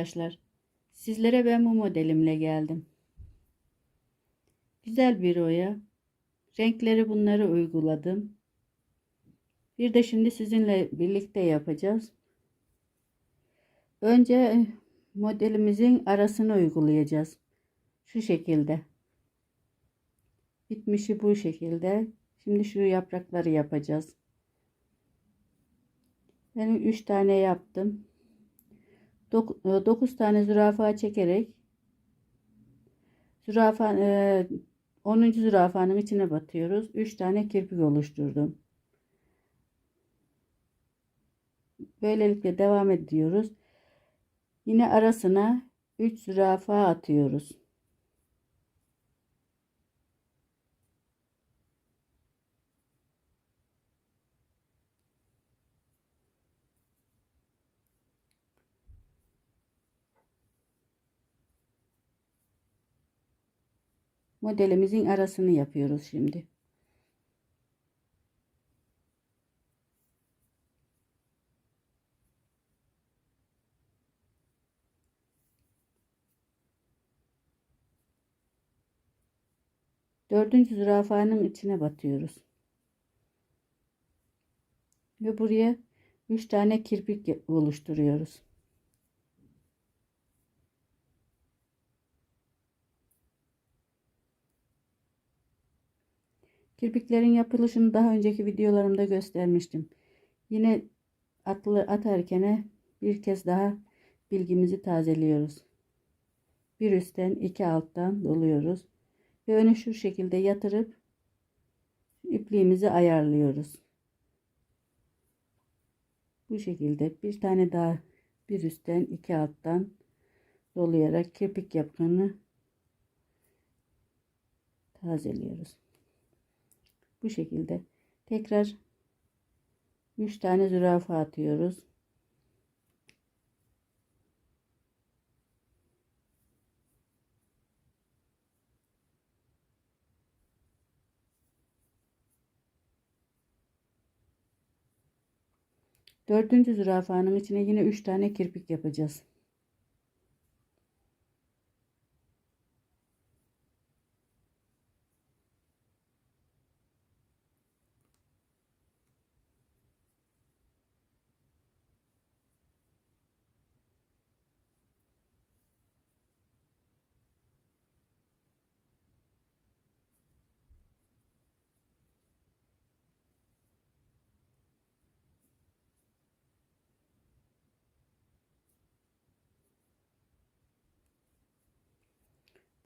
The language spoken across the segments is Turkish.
arkadaşlar. Sizlere ben bu modelimle geldim. Güzel bir oya. Renkleri bunları uyguladım. Bir de şimdi sizinle birlikte yapacağız. Önce modelimizin arasını uygulayacağız. Şu şekilde. Bitmişi bu şekilde. Şimdi şu yaprakları yapacağız. Ben 3 tane yaptım. 9 tane zürafa çekerek zürafa 10. zürafanın içine batıyoruz. 3 tane kirpik oluşturdum. Böylelikle devam ediyoruz. Yine arasına 3 zürafa atıyoruz. Modelimizin arasını yapıyoruz şimdi. Dördüncü zürafanın içine batıyoruz. Ve buraya üç tane kirpik oluşturuyoruz. Kirpiklerin yapılışını daha önceki videolarımda göstermiştim. Yine atlı atarken bir kez daha bilgimizi tazeliyoruz. Bir üstten iki alttan doluyoruz. Ve önü şu şekilde yatırıp ipliğimizi ayarlıyoruz. Bu şekilde bir tane daha bir üstten iki alttan dolayarak kirpik yapımını tazeliyoruz. Bu şekilde. Tekrar 3 tane zürafa atıyoruz. Dördüncü zürafanın içine yine 3 tane kirpik yapacağız.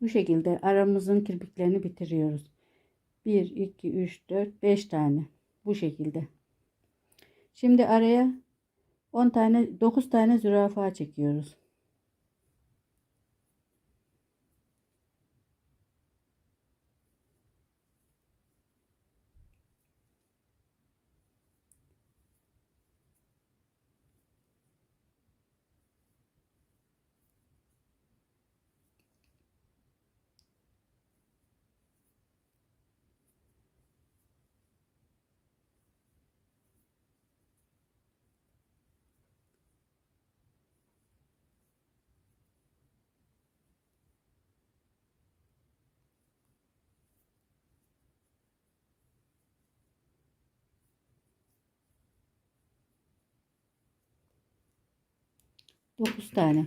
Bu şekilde aramızın kirpiklerini bitiriyoruz. 1, 2, 3, 4, 5 tane. Bu şekilde. Şimdi araya 10 tane 9 tane zürafa çekiyoruz. Dokuz tane.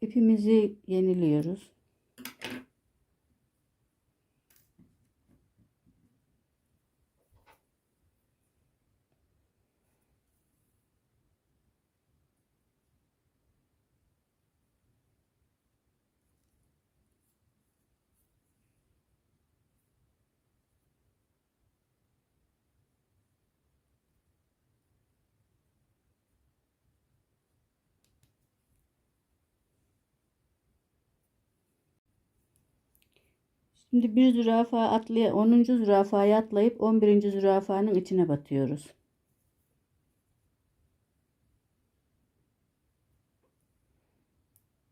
İpimizi yeniliyoruz. Şimdi bir zürafa atlay 10. zürafaya atlayıp 11. zürafanın içine batıyoruz.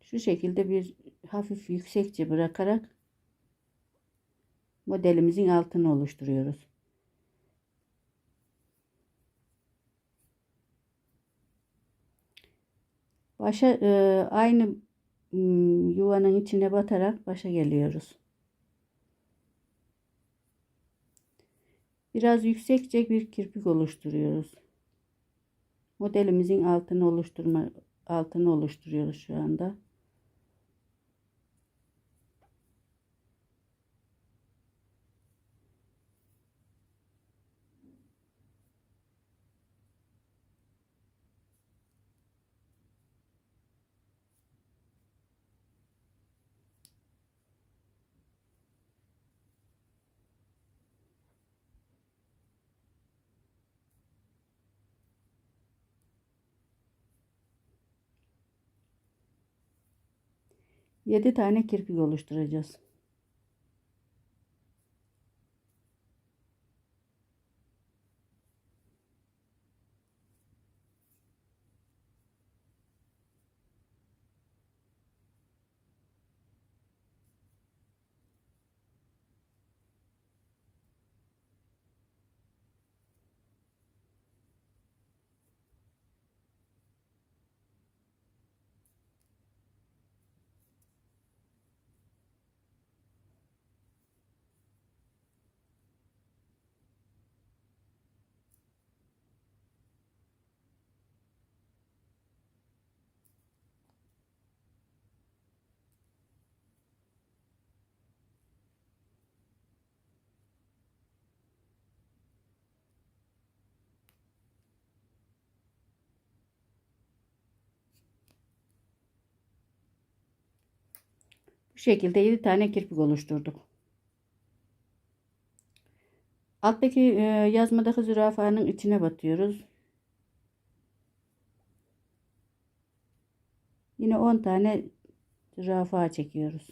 Şu şekilde bir hafif yüksekçe bırakarak modelimizin altını oluşturuyoruz. Başa e, aynı yuvanın içine batarak başa geliyoruz. Biraz yüksekçe bir kirpik oluşturuyoruz. Modelimizin altını oluşturma altını oluşturuyoruz şu anda. Yedi tane kirpik oluşturacağız. Şekilde 7 tane kirpik oluşturduk. Alttaki e, yazmadaki zürafanın içine batıyoruz. Yine 10 tane zürafa çekiyoruz.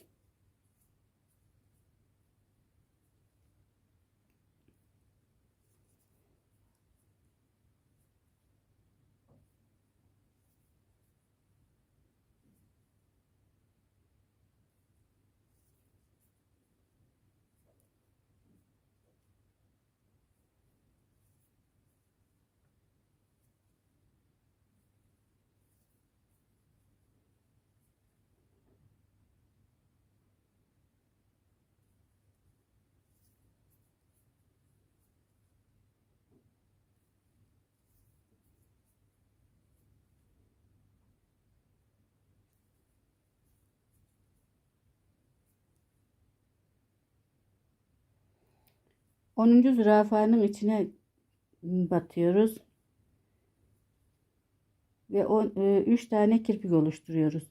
Onuncu zürafanın içine batıyoruz. Ve 3 tane kirpik oluşturuyoruz.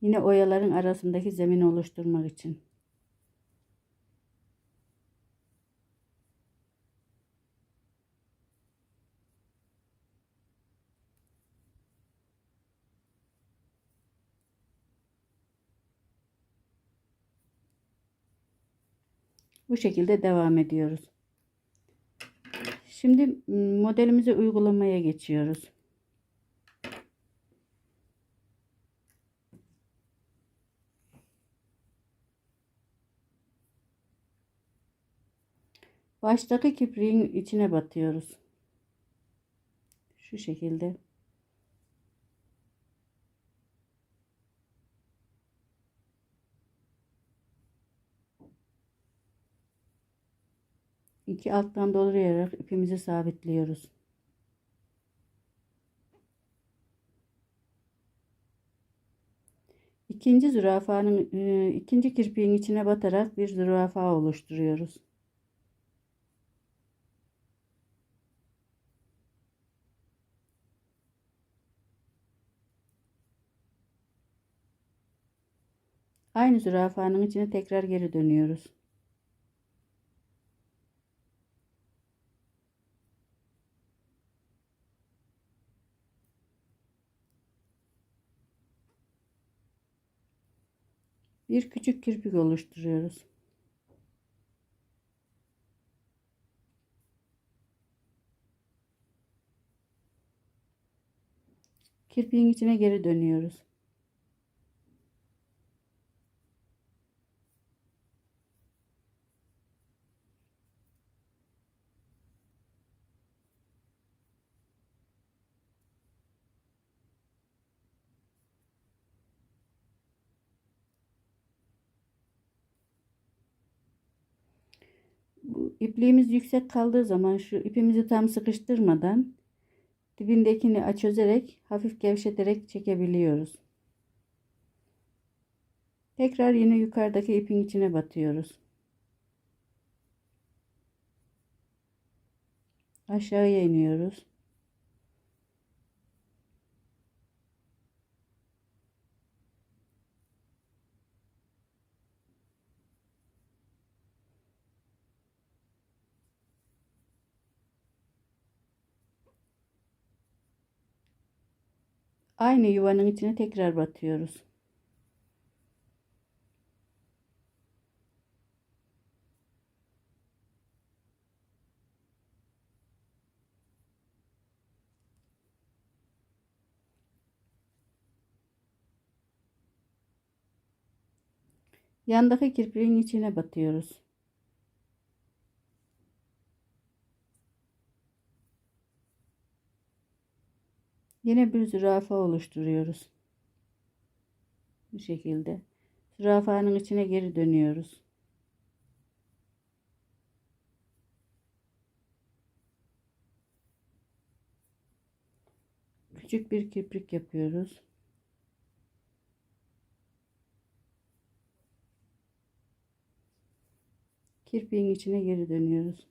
Yine oyaların arasındaki zemin oluşturmak için. Bu şekilde devam ediyoruz. Şimdi modelimizi uygulamaya geçiyoruz. Baştaki kipriğin içine batıyoruz. Şu şekilde. İki alttan dolayarak ipimizi sabitliyoruz. İkinci zürafanın e, ikinci kirpiğin içine batarak bir zürafa oluşturuyoruz. Aynı zürafanın içine tekrar geri dönüyoruz. Bir küçük kirpik oluşturuyoruz. Kirpiğin içine geri dönüyoruz. Bu ipliğimiz yüksek kaldığı zaman şu ipimizi tam sıkıştırmadan dibindekini çözerek hafif gevşeterek çekebiliyoruz. Tekrar yine yukarıdaki ipin içine batıyoruz. Aşağıya iniyoruz. Aynı yuvanın içine tekrar batıyoruz. Yandaki kirpiğin içine batıyoruz. Yine bir zürafa oluşturuyoruz. Bu şekilde. Zürafanın içine geri dönüyoruz. Küçük bir kirpik yapıyoruz. Kirpiğin içine geri dönüyoruz.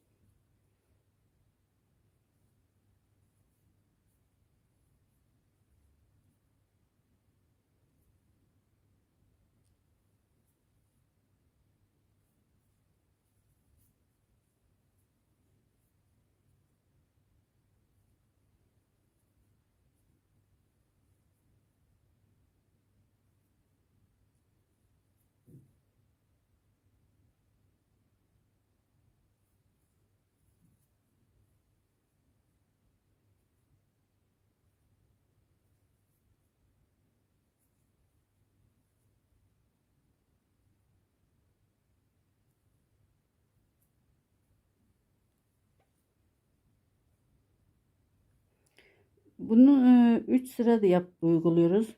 Bunu 3 sıra da yap uyguluyoruz.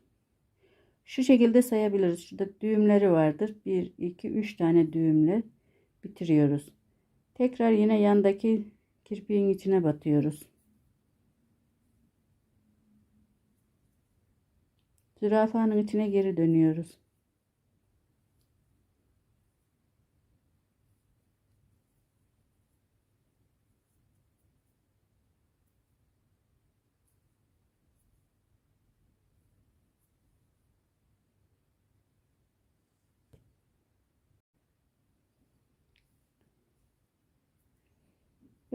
Şu şekilde sayabiliriz. Şurada düğümleri vardır. 1 2 3 tane düğümle bitiriyoruz. Tekrar yine yandaki kirpiğin içine batıyoruz. Zürafanın içine geri dönüyoruz.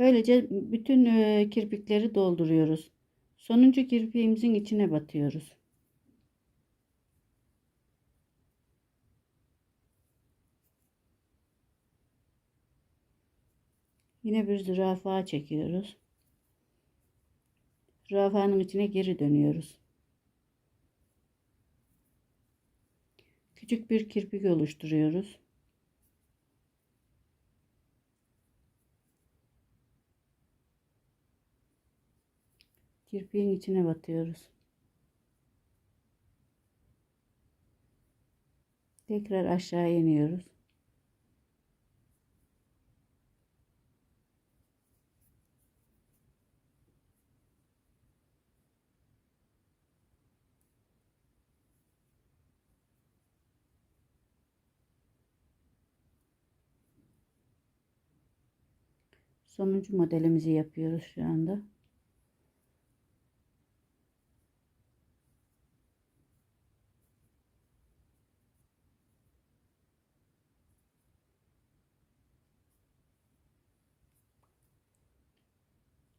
Böylece bütün e, kirpikleri dolduruyoruz. Sonuncu kirpiğimizin içine batıyoruz. Yine bir zürafa çekiyoruz. Zürafanın içine geri dönüyoruz. Küçük bir kirpik oluşturuyoruz. Kirpiğin içine batıyoruz. Tekrar aşağı iniyoruz. Sonuncu modelimizi yapıyoruz şu anda.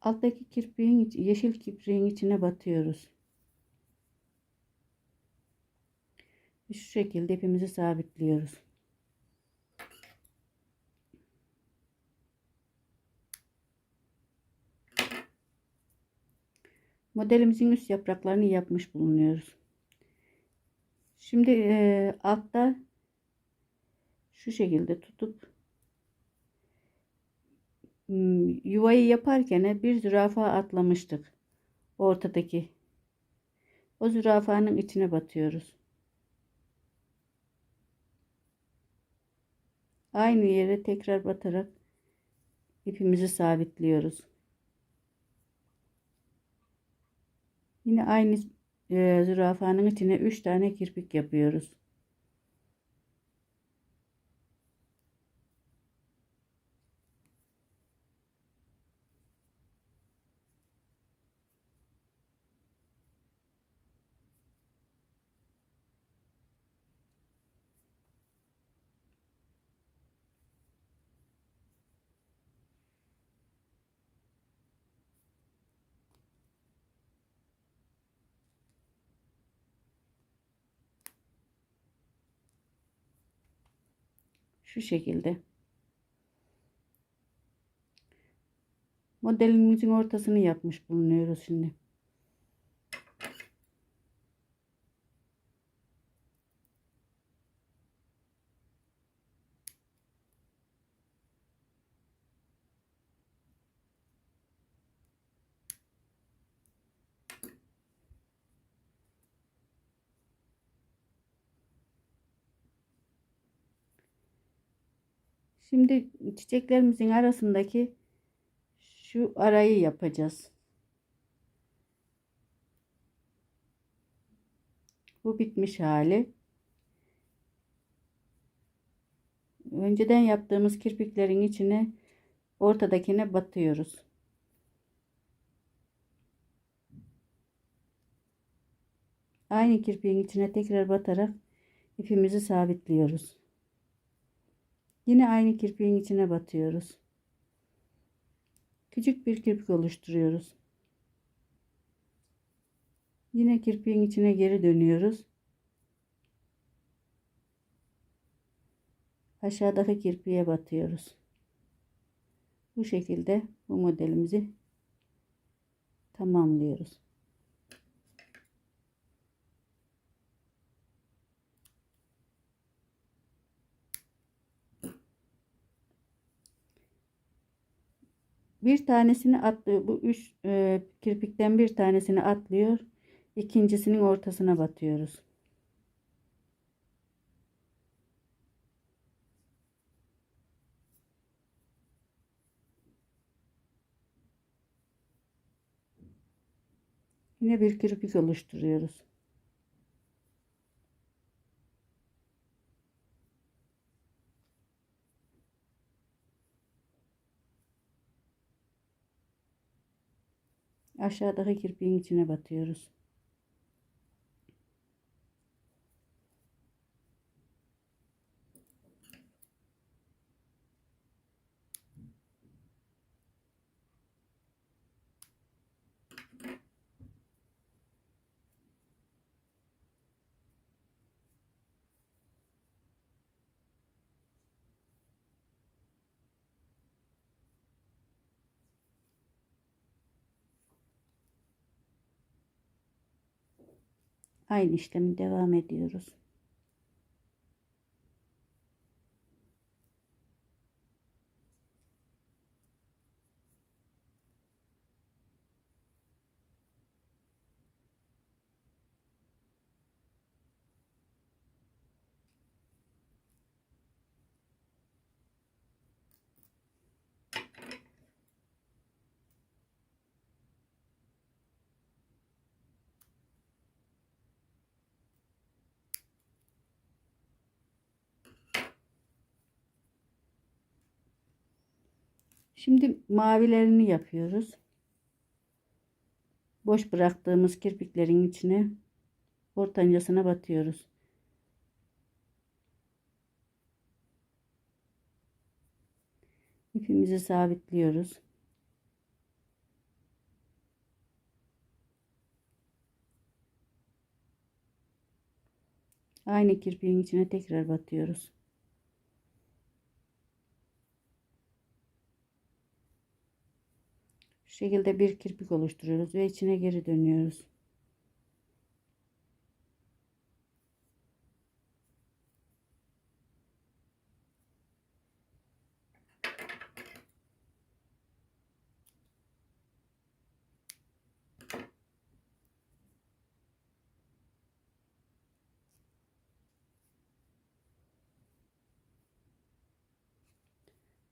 Alttaki kirpiğin yeşil kirpiğin içine batıyoruz. Şu şekilde ipimizi sabitliyoruz. Modelimizin üst yapraklarını yapmış bulunuyoruz. Şimdi e, altta şu şekilde tutup yuvayı yaparken bir zürafa atlamıştık. Ortadaki. O zürafanın içine batıyoruz. Aynı yere tekrar batarak ipimizi sabitliyoruz. Yine aynı e, zürafanın içine 3 tane kirpik yapıyoruz. Şu şekilde. Modelimizin ortasını yapmış bulunuyoruz şimdi. Şimdi çiçeklerimizin arasındaki şu arayı yapacağız. Bu bitmiş hali. Önceden yaptığımız kirpiklerin içine ortadakine batıyoruz. Aynı kirpiğin içine tekrar batarak ipimizi sabitliyoruz. Yine aynı kirpiğin içine batıyoruz. Küçük bir kirpik oluşturuyoruz. Yine kirpiğin içine geri dönüyoruz. Aşağıdaki kirpiğe batıyoruz. Bu şekilde bu modelimizi tamamlıyoruz. Bir tanesini atlıyor. Bu üç e, kirpikten bir tanesini atlıyor. İkincisinin ortasına batıyoruz. Yine bir kirpik oluşturuyoruz. Aşağıdaki kirpiğin içine batıyoruz. Aynı işlemi devam ediyoruz. Şimdi mavilerini yapıyoruz. Boş bıraktığımız kirpiklerin içine ortancasına batıyoruz. İpimizi sabitliyoruz. Aynı kirpiğin içine tekrar batıyoruz. Şu şekilde bir kirpik oluşturuyoruz ve içine geri dönüyoruz.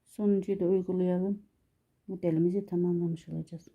Sonuncuyu da uygulayalım. Modelimizi tamamlamış olacağız.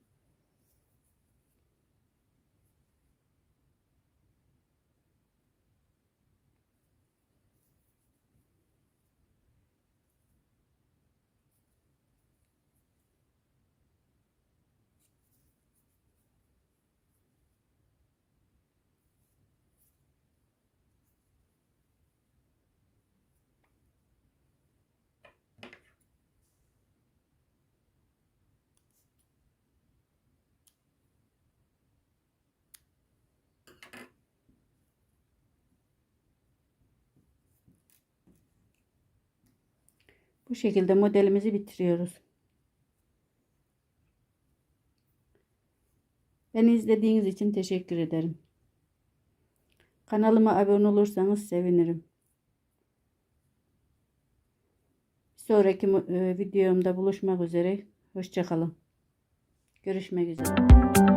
Bu şekilde modelimizi bitiriyoruz. Beni izlediğiniz için teşekkür ederim. Kanalıma abone olursanız sevinirim. Bir sonraki e, videomda buluşmak üzere. Hoşçakalın. Görüşmek üzere.